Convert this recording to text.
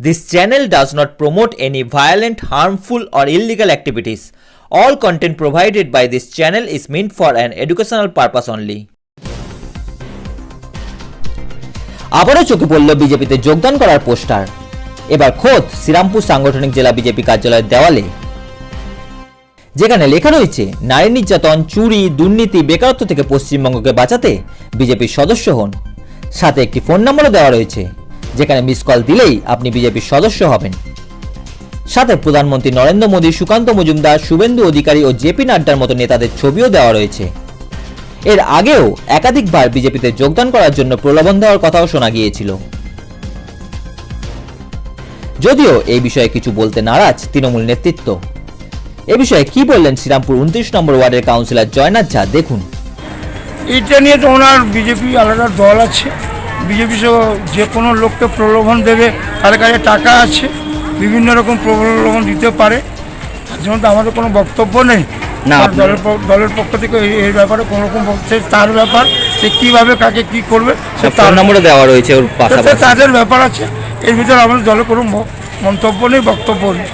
This channel does not promote any violent, harmful, or illegal activities. All content provided by this channel is meant for an educational purpose only. আবারও চোখে পড়ল বিজেপিতে যোগদান করার poster এবার খোদ শ্রীরামপুর সাংগঠনিক জেলা বিজেপি কার্যালয়ের দেওয়ালে যেখানে লেখা রয়েছে নারী নির্যাতন চুরি দুর্নীতি বেকারত্ব থেকে পশ্চিমবঙ্গকে বাঁচাতে বিজেপির সদস্য হন সাথে একটি ফোন নম্বরও দেওয়া রয়েছে যেখানে মিস কল দিলেই আপনি বিজেপির সদস্য হবেন। সাথে প্রধানমন্ত্রী নরেন্দ্র মোদী, সুকান্ত মজুমদার, শুভেন্দু অধিকারী ও জেপি নাড্ডার মতো নেতাদের ছবিও দেওয়া রয়েছে। এর আগেও একাধিকবার বিজেপিতে যোগদান করার জন্য প্রলোভন দেওয়ার কথাও শোনা গিয়েছিল। যদিও এই বিষয়ে কিছু বলতে নারাজ তৃণমূল নেতৃত্ব। এ বিষয়ে কি বললেন শ্রীরামপুর উনত্রিশ নম্বর ওয়ার্ডের কাউন্সিলর জয়নাথ ঝা? দেখুন। এইটা নিয়ে তো ওনার বিজেপি আলাদা দল আছে। বিজেপি সহ যে কোনো লোককে প্রলোভন দেবে তার কাছে টাকা আছে বিভিন্ন রকম প্রলোভন দিতে পারে। তার জন্য তো আমাদের কোনো বক্তব্য নেই। না, দলের দলের পক্ষ থেকে এই- ব্যাপারে কোনো রকম বক্তব্য তার ব্যাপার সে কীভাবে কাকে কি করবে সে তার নম্বরও দেওয়া রয়েছে ওর তাদের ব্যাপার আছে। এর ভিতরে আমাদের দলের কোনো মন্তব্য নেই বক্তব্য নেই।